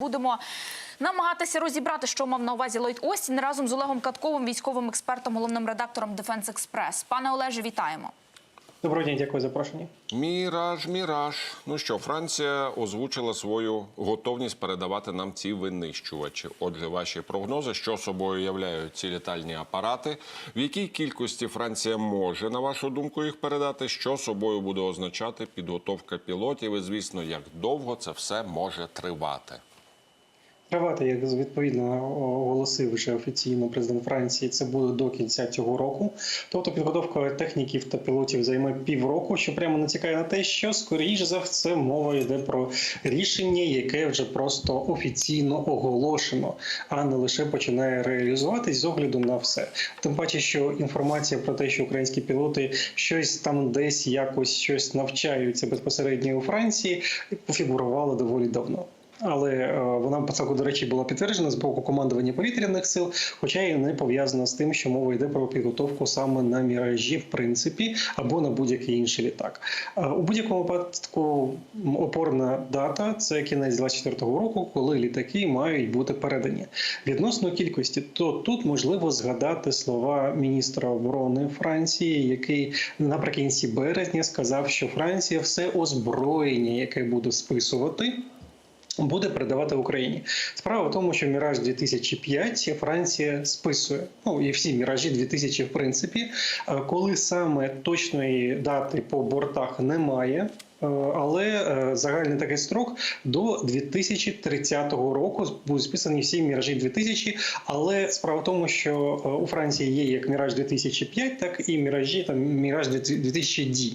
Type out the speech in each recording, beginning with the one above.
Будемо намагатися розібрати, що мав на увазі Ллойд Остін разом з Олегом Катковим, військовим експертом, головним редактором Defense Express. Пане Олеже, вітаємо. Доброго дня, дякую за запрошення. Міраж, міраж. Ну що, Франція озвучила свою готовність передавати нам ці винищувачі. Отже, ваші прогнози, що собою являють ці літальні апарати, в якій кількості Франція може, на вашу думку, їх передати, що собою буде означати підготовка пілотів, і звісно, як довго це все може тривати. Тривати, як відповідно оголосив вже офіційно президент Франції, це буде до кінця цього року. Тобто підготовка техніків та пілотів займе півроку, що прямо натякає на те, що скоріш за все мова йде про рішення, яке вже просто офіційно оголошено, а не лише починає реалізуватись з огляду на все. Тим паче, що інформація про те, що українські пілоти щось там десь якось щось навчаються безпосередньо у Франції, пофігурувала доволі давно. Але е, вона по до речі була підтверджена з боку командування повітряних сил, хоча і не пов'язана з тим, що мова йде про підготовку саме на міражі, в принципі, або на будь-який інший літак. Е, У будь-якому випадку опорна дата це кінець 24-го року, коли літаки мають бути передані. Відносно кількості, то тут можливо згадати слова міністра оборони Франції, який наприкінці березня сказав, що Франція все озброєння, яке буде списувати буде передавати Україні. Справа в тому, що Міраж 2005 Франція списує. Ну і всі міражі 2000 в принципі. Е, Коли саме точної дати по бортах немає. Е, Але е, загальний такий строк до 2030 року будуть списані всі міражі 2000. Але справа в тому, що е, у Франції є як міраж 2005, так і міражі там міраж 2000D.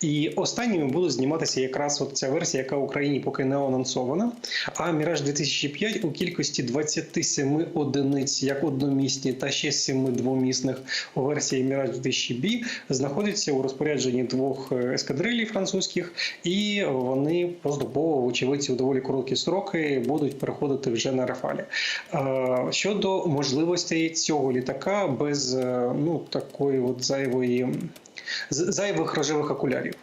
І останніми будуть зніматися якраз от ця версія, яка в Україні поки не анонсована. А міраж 2005 у кількості 27 одиниць, як одномісні, та ще 7 двомісних у версії Міраж 2000B знаходиться у розпорядженні двох ескадрилів французьких, і вони поступово, вочевидь, у доволі короткі строки будуть переходити вже на Рафалі. Е, Щодо можливостей цього літака без е, ну такої от зайвої. Зайвих рожевих окулярів.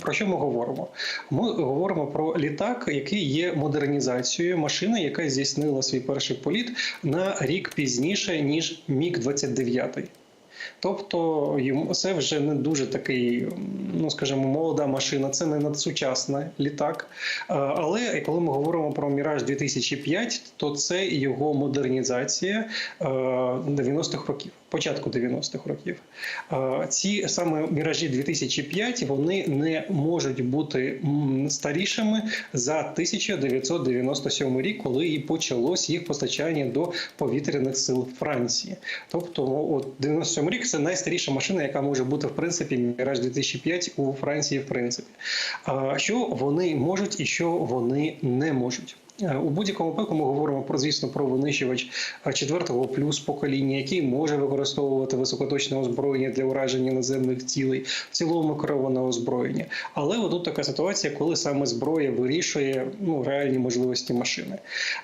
Про що ми говоримо? Ми говоримо про літак, який є модернізацією машини, яка здійснила свій перший політ на рік пізніше ніж Міг 29 Тобто це вже не дуже такий, ну скажімо, молода машина, це не надсучасний літак. Е, Але коли ми говоримо про Міраж 2005, то це його модернізація е, 90-х років, початку 90-х років. Ці саме Міражі 2005 вони не можуть бути старішими за 1997 рік, коли і почалось їх постачання до повітряних сил Франції. Тобто, от 97 рік це найстаріша машина, яка може бути в принципі Міраж 2005 у Франції. В принципі, що вони можуть і що вони не можуть. Е, У будь-якому випадку ми говоримо про звісно про винищувач е, четвертого плюс покоління, який може використовувати високоточне озброєння для ураження наземних цілей, в цілому кероване озброєння. Але от тут така ситуація, коли саме зброя вирішує ну реальні можливості машини.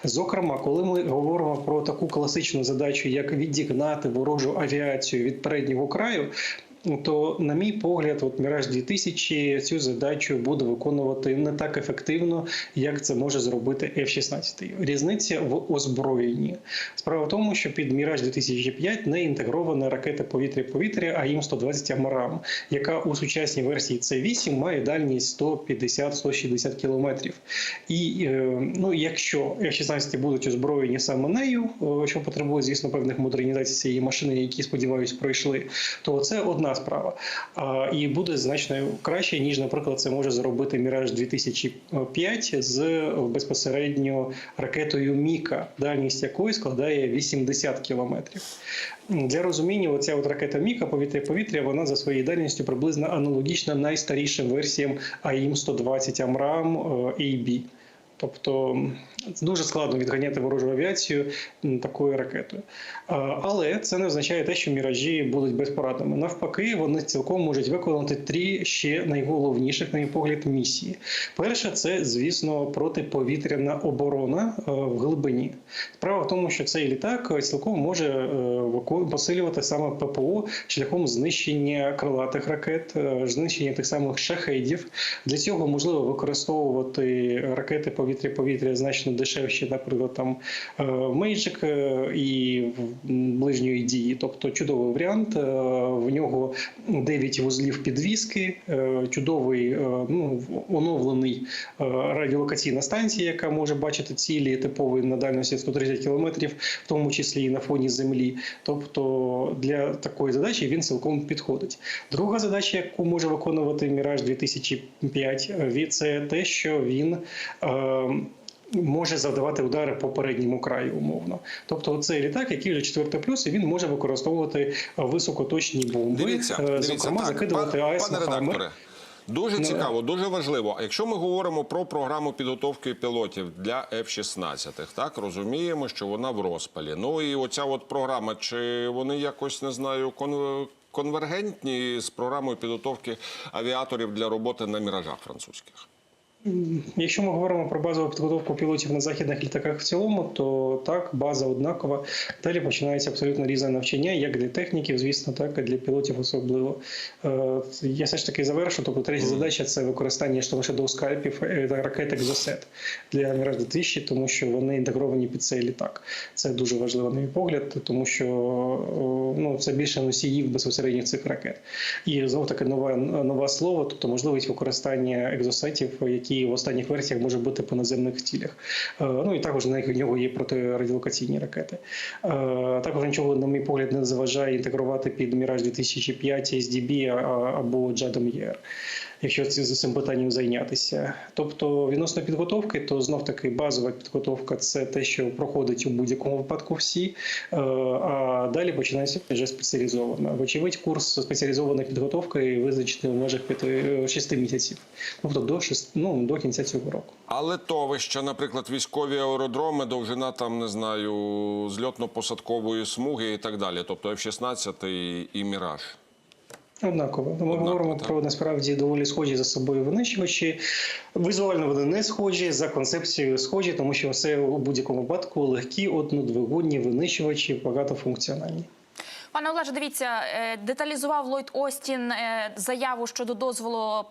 Зокрема, коли ми говоримо про таку класичну задачу, як відігнати ворожу авіацію від переднього краю. То, на мій погляд, от Міраж 2000 цю задачу буде виконувати не так ефективно, як це може зробити F-16. Різниця в озброєнні. Справа в тому, що під Міраж 2005 не інтегрована ракета повітря-повітря АІМ-120 Амарам, яка у сучасній версії С8 має дальність 150-160 кілометрів. І е, ну, якщо F-16 будуть озброєні саме нею, е, що потребує, звісно, певних модернізацій цієї машини, які, сподіваюсь, пройшли, то це одна справа. А, і буде значно краще, ніж, наприклад, це може зробити Міраж 2005 з безпосередньо ракетою Міка, дальність якої складає 80 кілометрів. Для розуміння, оця от ракета Міка повітря-повітря, вона за своєю дальністю приблизно аналогічна найстарішим версіям АІМ-120 Амрам AB. Тобто дуже складно відганяти ворожу авіацію такою ракетою. Але це не означає те, що міражі будуть безпорадними. Навпаки, вони цілком можуть виконати три ще найголовніших, на мій погляд, місії. Перше, це, звісно, протиповітряна оборона е, в глибині. Справа в тому, що цей літак цілком може е, посилювати саме ППО шляхом знищення крилатих ракет, е, знищення тих самих шахедів. Для цього можливо використовувати ракети повітря-повітря значно дешевші, наприклад, там е, Мейджик е, і ближньої дії. Тобто чудовий варіант. Е, В нього 9 вузлів підвіски, чудовий ну, оновлений радіолокаційна станція, яка може бачити цілі типові на дальності 130 кілометрів, в тому числі і на фоні землі. Тобто для такої задачі він цілком підходить. Друга задача, яку може виконувати Міраж 2005, е, це те, що він. Е, Може завдавати удари по передньому краю умовно, тобто цей літак, який вже четвертий плюс, і він може використовувати е, високоточні бомби, Дивіться, е, дивіться, зокрема так, закидувати пан- АЕС пане редакторе. Дуже Ну, цікаво, дуже важливо. Якщо ми говоримо про програму підготовки пілотів для F-16, так розуміємо, що вона в розпалі. Ну і оця от програма, чи вони якось не знаю, кон- конвергентні з програмою підготовки авіаторів для роботи на міражах французьких? Якщо ми говоримо про базову підготовку пілотів на західних літаках в цілому, то так, база однакова. Далі починається абсолютно різне навчання, як для техніків, звісно, так і для пілотів особливо. Е, Я все ж таки завершу. Тобто, третя задача це використання штовшедов скальпів е, та ракет Екзосет для Міраж 2000, тому що вони інтегровані під цей літак. Це дуже важливо, на мій погляд, тому що ну, це більше носіїв безпосередньо цих ракет. І знову таки нове нове слово, тобто можливість використання екзосетів, які в останніх версіях може бути по наземних цілях. Е, Ну і також на нього є протирадіолокаційні ракети. Е, Також нічого, на мій погляд, не заважає інтегрувати під Міраж 2005 SDB або JADM-ER, якщо з цим питанням зайнятися. Тобто, відносно підготовки, то знов таки базова підготовка це те, що проходить у будь-якому випадку всі. Е, А далі починається вже спеціалізована. Вочевидь, курс спеціалізованої підготовки визначений в межах 5-6 місяців, тобто до 6, ну, до кінця цього року. А литовища, наприклад, військові аеродроми, довжина там не знаю, зльотно-посадкової смуги і так далі. Тобто F-16 і, і Міраж. Однаково. Ми Однаково, говоримо так. про насправді доволі схожі за собою винищувачі. Візуально вони не схожі, за концепцією схожі, тому що все у будь-якому випадку легкі, однодвигунні винищувачі, багатофункціональні. Пане Олеже, дивіться, е, деталізував Ллойд Остін е, заяву щодо дозволу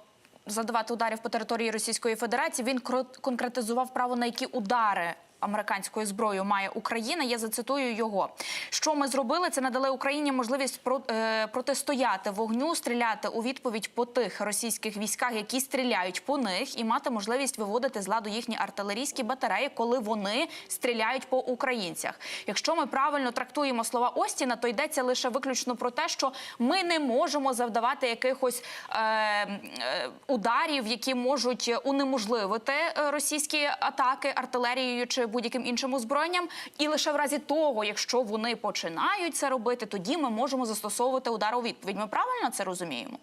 задавати ударів по території Російської Федерації. Він конкретизував право на які удари. Американською зброєю має Україна. Я зацитую його. Що ми зробили? Це надали Україні можливість е, протистояти вогню, стріляти у відповідь по тих російських військах, які стріляють по них, і мати можливість виводити з ладу їхні артилерійські батареї, коли вони стріляють по українцях. Якщо ми правильно трактуємо слова Остіна, то йдеться лише виключно про те, що ми не можемо завдавати якихось е, е, ударів, які можуть унеможливити російські атаки артилерією чи будь-яким іншим озброєнням. І лише в разі того, якщо вони починають це робити, тоді ми можемо застосовувати удар у відповідь. Ми правильно це розуміємо?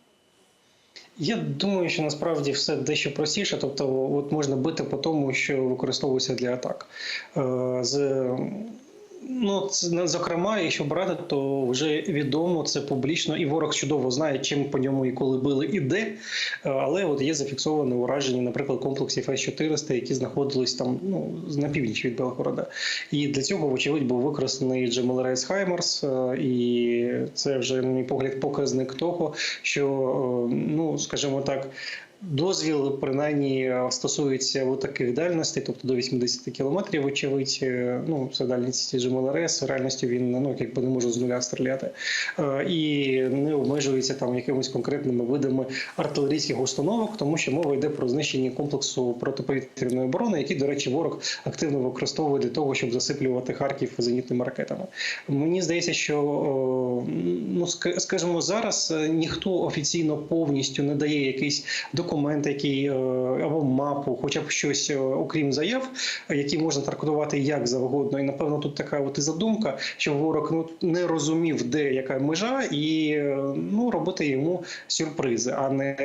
Я думаю, що насправді все дещо простіше, тобто, от можна бити по тому, що використовується для атак. Е, З Ну, це, зокрема, якщо брати, то вже відомо це публічно, і ворог чудово знає, чим по ньому і коли били і де. Е, Але от є зафіксоване ураження, наприклад, комплексів С-400, які знаходились там ну, на північ від Белгорода. І для цього, вочевидь, був використаний GMLRS Хаймерс, е, і це вже, на мій погляд, показник того, що, е, ну, скажімо так. Дозвіл принаймні стосується от таких дальностей, тобто до 80 кілометрів, очевидь. Е, Ну, це дальність GMLRS, в реальності він ну, якби не може з нуля стріляти. Е, І не обмежується там якимись конкретними видами артилерійських установок, тому що мова йде про знищення комплексу протиповітряної оборони, який, до речі, ворог активно використовує для того, щоб засиплювати Харків зенітними ракетами. Мені здається, що ну ска- скажімо, зараз е, ніхто офіційно повністю не дає якийсь документ, який е, або мапу, хоча б щось е, окрім заяв, які можна трактувати як завгодно. І напевно тут така от і задумка, що ворог ну не розумів, де яка межа, і е, ну робити йому сюрпризи, а не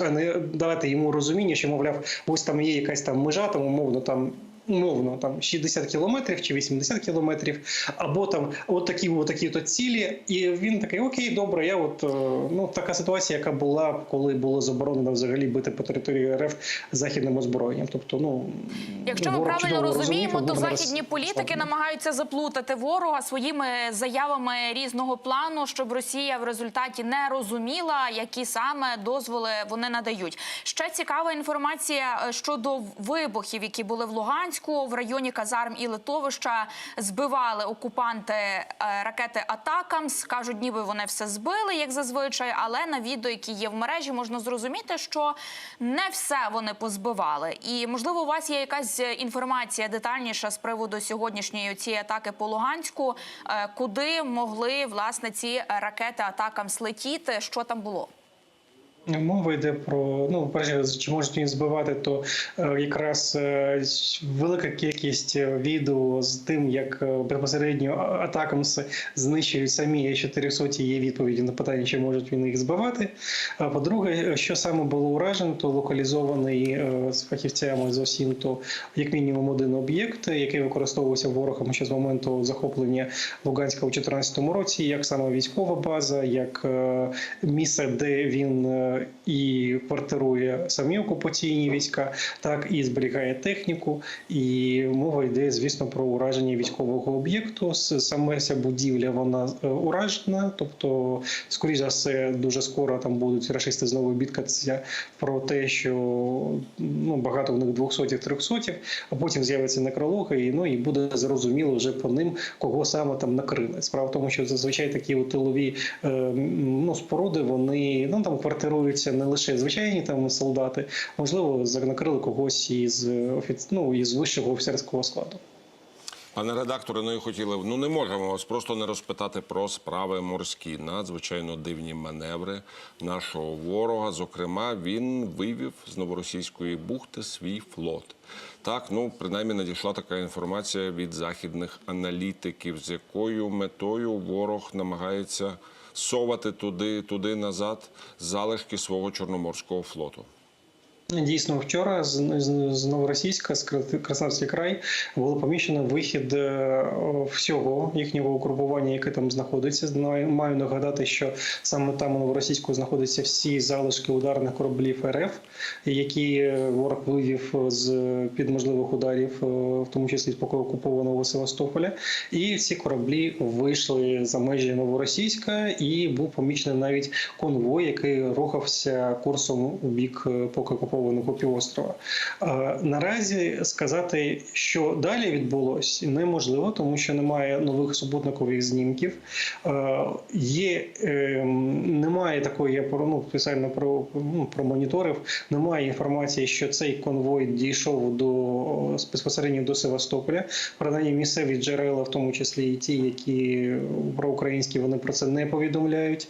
а не давати йому розуміння, що мовляв, ось там є якась там межа, там умовно там. Умовно там 60 кілометрів чи 80 кілометрів, або там от такі, от такі то цілі. І він такий: Окей, добре, я от е, ну така ситуація, яка була, коли було заборонено взагалі бити по території РФ західним озброєнням. Тобто, ну Якщо ми правильно розуміємо, то західні політики намагаються заплутати ворога своїми заявами різного плану, щоб Росія в результаті не розуміла, які саме дозволи вони надають. Ще цікава інформація е, щодо вибухів, які були в Луганську в районі казарм і литовища. Збивали окупанти е, ракети Атакамс. кажуть, ніби вони все збили, як зазвичай. Але на відео, які є в мережі, можна зрозуміти, що не все вони позбивали. І можливо, у вас є якась інформація детальніша з приводу сьогоднішньої цієї атаки по Луганську, е, куди могли власне ці ракети Атакамс летіти? Що там було? Мова йде про ну перше, чи можуть їх збивати, то е, якраз е, велика кількість е, відео з тим, як безпосередньо атакам знищують самі Е400, є відповіді на питання, чи можуть вони їх збивати. А по-друге, що саме було уражено, то локалізований з фахівцями з ОСІН, то як мінімум один об'єкт, який використовувався ворогом ще з моменту захоплення Луганська у 2014 році, як саме військова база, як місце, де він і квартирує самі окупаційні війська, так і зберігає техніку. І мова йде, звісно, про ураження військового об'єкту. Саме ця будівля вона е, уражена, тобто, скоріш за все, дуже скоро там будуть рашисти знову бідкатися про те, що ну багато в них 200 300 а потім з'являться некрологи, і ну і буде зрозуміло вже по ним, кого саме там накрили. Справа в тому, що зазвичай такі тилові е, ну, споруди, вони ну там квартируються не лише звичайні там солдати, можливо, за- накрили когось із офіц... ну, із вищого офіцерського складу. Пане редакторе, ну і хотіли ну не можемо вас просто не розпитати про справи морські. Надзвичайно дивні маневри нашого ворога. Зокрема, він вивів з новоросійської бухти свій флот. Так, ну принаймні надійшла така інформація від західних аналітиків, з якою метою ворог намагається совати туди, туди назад залишки свого чорноморського флоту. Дійсно, вчора з, Новоросійська, з Кра- Краснодарський край, було поміщено вихід е, всього їхнього угрупування, яке там знаходиться. Маю нагадати, що саме там у Новоросійську знаходяться всі залишки ударних кораблів РФ, які е, ворог вивів з під можливих ударів, е, в тому числі з поки окупованого Севастополя. І ці кораблі вийшли за межі Новоросійська, і був помічений навіть конвой, який рухався курсом у бік е, поки окупованого півострова. Е, Наразі сказати, що далі відбулось, неможливо, тому що немає нових супутникових знімків. Є е, немає такої, я ну спеціально про, ну, про моніторив. Немає інформації, що цей конвой дійшов до безпосередньо до Севастополя. Принаймні місцеві джерела, в тому числі і ті, які проукраїнські, вони про це не повідомляють.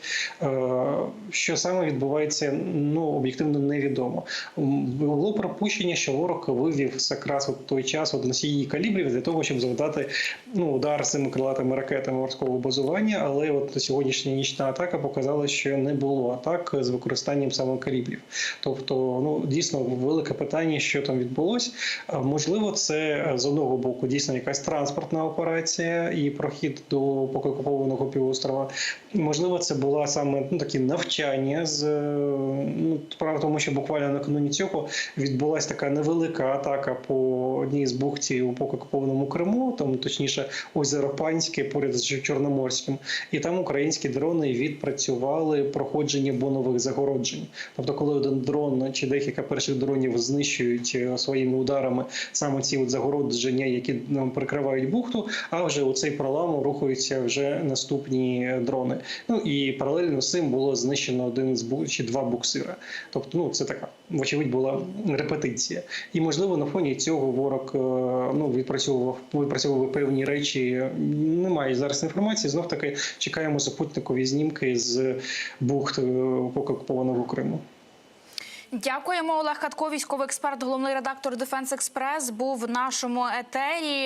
Що саме відбувається, ну об'єктивно невідомо. Було припущення, що ворог вивів якраз от той час от носії калібрів для того, щоб завдати ну, удар цими крилатими ракетами морського базування. Але от сьогоднішня нічна атака показала, що не було атак з використанням саме калібрів. Тобто, ну дійсно велике питання, що там відбулось. Можливо, це е, з одного боку дійсно якась транспортна операція і прохід до поки окупованого півострова. Можливо, це була саме ну, такі навчання з е, ну, справа в тому, що буквально накануні цього відбулася така невелика атака по одній з бухтів у окупованому Криму, там точніше озеро Панське поряд з Чорноморським, і там українські дрони відпрацювали проходження бонових загороджень. Тобто, коли один дрон чи декілька перших дронів знищують е, своїми ударами саме ці от загородження, які нам прикривають бухту, а вже у цей пролам рухаються вже наступні дрони. Ну і паралельно з цим було знищено один з бу- чи два буксира. Тобто, ну це така вочевидь була репетиція. І можливо на фоні цього ворог е, ну відпрацьовував відпрацьовував певні речі. Немає зараз інформації. Знов таки чекаємо супутникові знімки з бухт е, поки окупованого Криму. Дякуємо, Олег Катко, військовий експерт, головний редактор Дефенс Експрес, був в нашому етері.